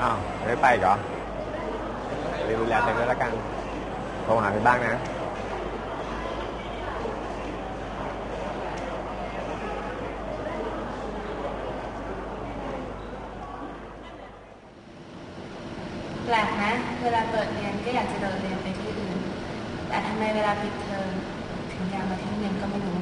อ้าวไม่ไปอีกเหรอรีบดูแลตัวเองด้วยละกันโทรหาพี่บ้างนะ แปลกนะ เวลาเปิดเรียนก็อยากจะโดดเรียนไปที่อื่น แต่ทำไมเวลาปิดเทอมถึงอยากมาที่เรียนก็ไม่รู้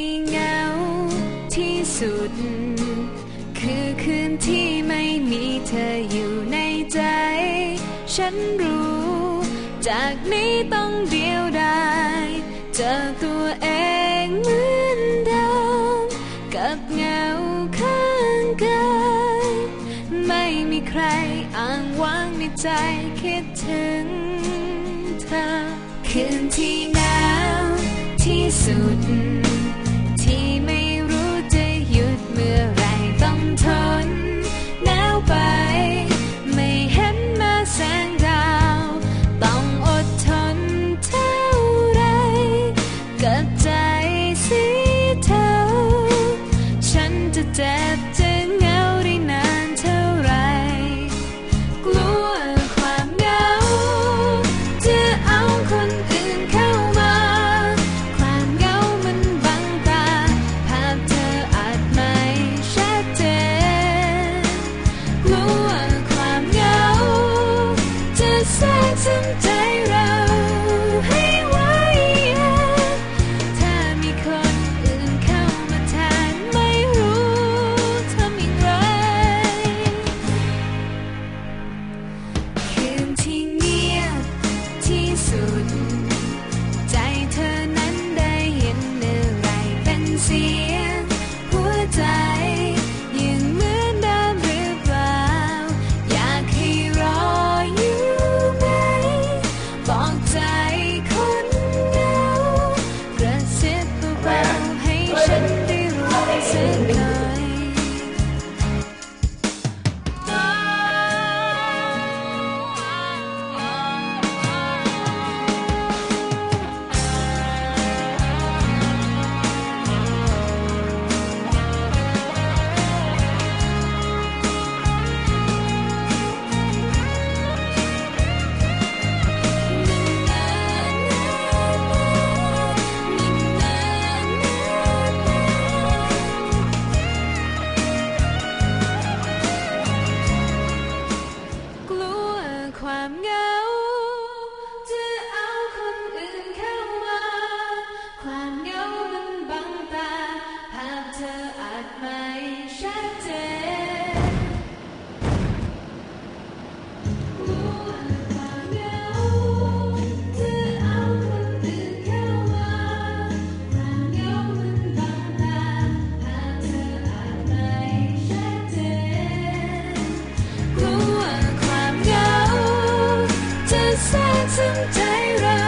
ที่เหงาที่สุด คือคืนที่ไม่มีเธออยู่ในใจ ฉันรู้ จากนี้ต้องเดียวดายเจอตัวเองเหมือนเดิมกับเงาข้างกายไม่มีใครอ้างว้างในใจคิดถึงเธอคืนที่หนาวที่สุด น สียงหัวใจยังเหมือนเดิมหรือเปล่า อยากให้รออยู่ไหมบอกใจ แทรกซึมใจเรา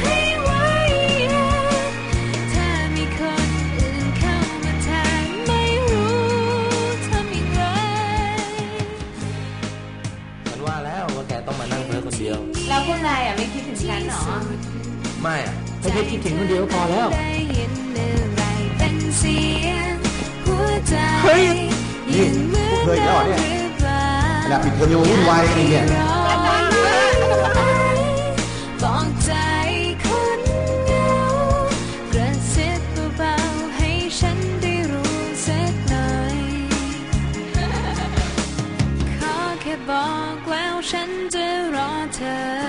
ให้ไว้เองถ้ามีคนอื่นเข้ามาแทนไม่รู้ทำอย่างไร ฉันว่าแล้วว่าแกต้องมานั่งเพ้อคนเดียว แล้วพวกนายอะไม่คิดถึงฉันเหรอ ไม่อะให้แค่คิดถึงคนเดียวพอแล้ว ได้ยินอะไรเป็นเสียงหัวใจเฮ้ยนี่ยังเหมือนเคยอีกแล้วเหรอเนี่ยหรือเปล่าเวลาปิดเทอมยังวุ่นวายกันอีกเนี่ยบอ return.